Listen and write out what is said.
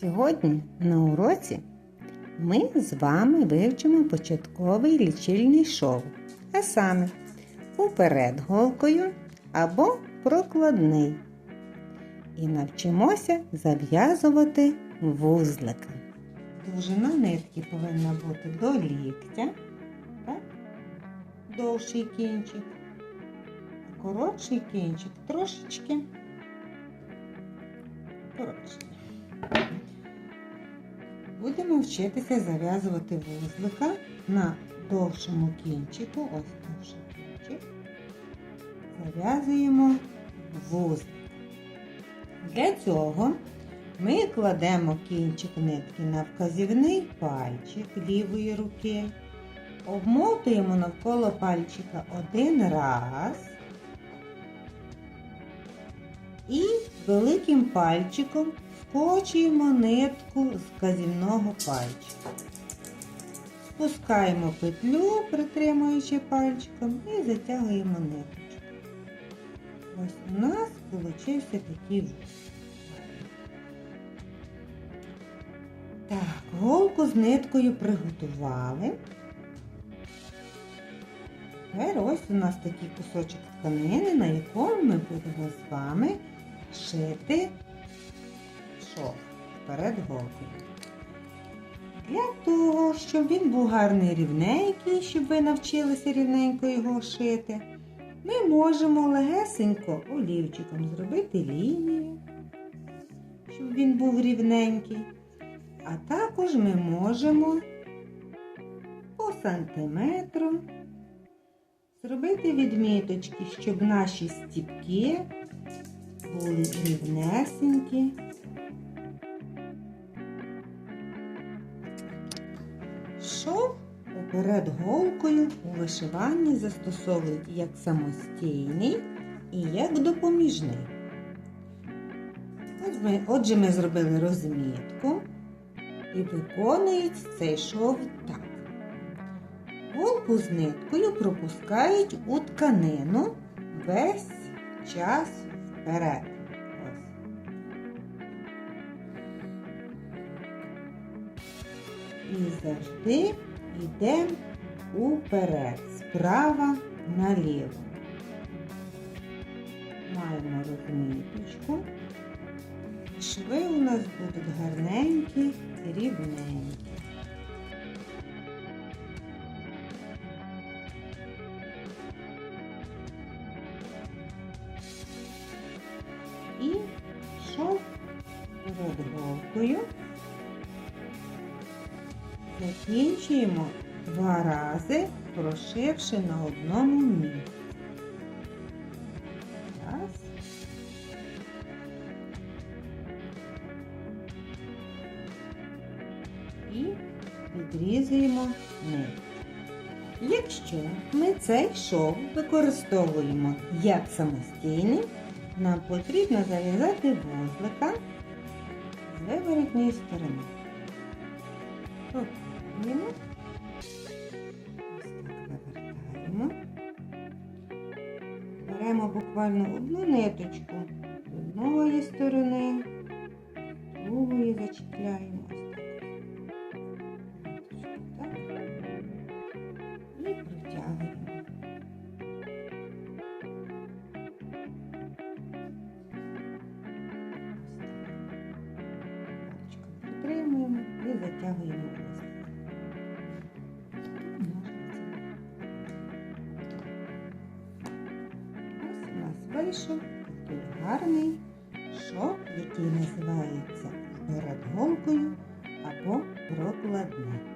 Сьогодні на уроці ми з вами вивчимо початковий лічильний шов, а саме уперед голкою або прокладний. І навчимося зав'язувати вузлики. Довжина нитки повинна бути до ліктя, так? довший кінчик, коротший кінчик трошечки коротший. Будемо вчитися зав'язувати вузлика на довшому кінчику. Ось довший кінчик. Зав'язуємо вузлик. Для цього ми кладемо кінчик нитки на вказівний пальчик лівої руки, обмотуємо навколо пальчика один раз і великим пальчиком скочуємо нитку з вказівного пальчика. Спускаємо петлю, притримуючи пальчиком, і затягуємо ниточку. Ось у нас получився такий вузол. Так, голку з ниткою приготували. Тепер ось у нас такий кусочок тканини, на якому ми будемо з вами шити шов перед голкою. Для того, щоб він був гарний рівненький, щоб ви навчилися рівненько його шити, ми можемо легесенько олівчиком зробити лінію, щоб він був рівненький. А також ми можемо по сантиметру зробити відміточки, щоб наші стіпки були рівнесенькі. Шов поперед голкою у вишиванні застосовують як самостійний і як допоміжний. От ми, отже, ми зробили розмітку і виконують цей шов так. Голку з ниткою пропускають у тканину весь час вперед. І завжди йдемо уперед, справа наліво. Маємо розміточку. Шви у нас будуть гарненькі, рівненькі. І шов перед голкою. Закінчуємо два рази, прошивши на одному місці. Раз. І відрізуємо нитку. Якщо ми цей шов використовуємо як самостійний, нам потрібно зав'язати вузлика з виворотньої сторони. Проходимо. Ось так вивертаємо. Беремо буквально одну ниточку з одної сторони, другої зачіпляємо. Ось вийшов такий гарний шов, який називається перед голкою або прокладне.